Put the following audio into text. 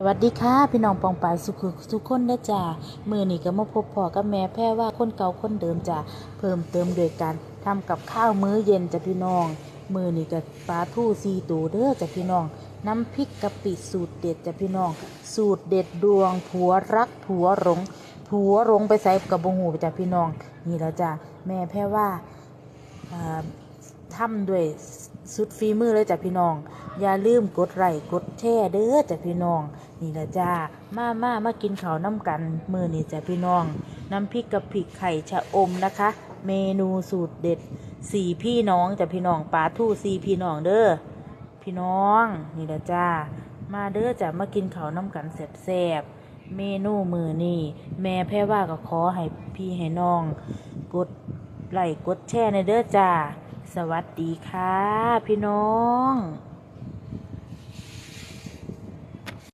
สวัสดีค่ะ พี่น้องปองปายสุขทุกคนนะจ้ามือนี่ก็มาพบพ่อกับแม่แพร่ว่าคนเก่าคนเดิมจ้าเพิ่มเติมโดยการทำกับข้าวมื้อเย็นจ้ะพี่น้อง มือนี่ก็ปลาทูซีตูเด้อจ้ะพี่น้อง น้ำพริกกะปิสูตรเด็ดจ้ะพี่น้อง สูตรเด็ดดวงผัวรักผัวหลงผัวหลงไปใส่กับบงหูจ้ะพี่น้อง นี่แล้วจ้าแม่แพร่ว่าอ่าทำด้วยสุดฝีมือเลยจ้ะพี่น้อง อย่าลืมกดไลค์กดแชร์เด้อจ้ะพี่น้อง นี่ละจ้ามามามากินข้าวน้ำกันมือนี่จ้ะพี่น้อง น้ำพริกกะปิไข่ชะอมนะคะ เมนูสูตรเด็ดสี่พี่น้องจ้ะพี่น้องปลาทู่สี่พี่น้องเด้อพี่น้อง นี่ละจ้ามาเด้อจ้ะมากินข้าวน้ำกันแซ่บๆเมนูมือนี่แม่แพ่ว่าก็ขอให้พี่ให้น้อง กดไลค์กดแชร์ในเด้อจ้าสวัสดีค่ะ พี่น้อง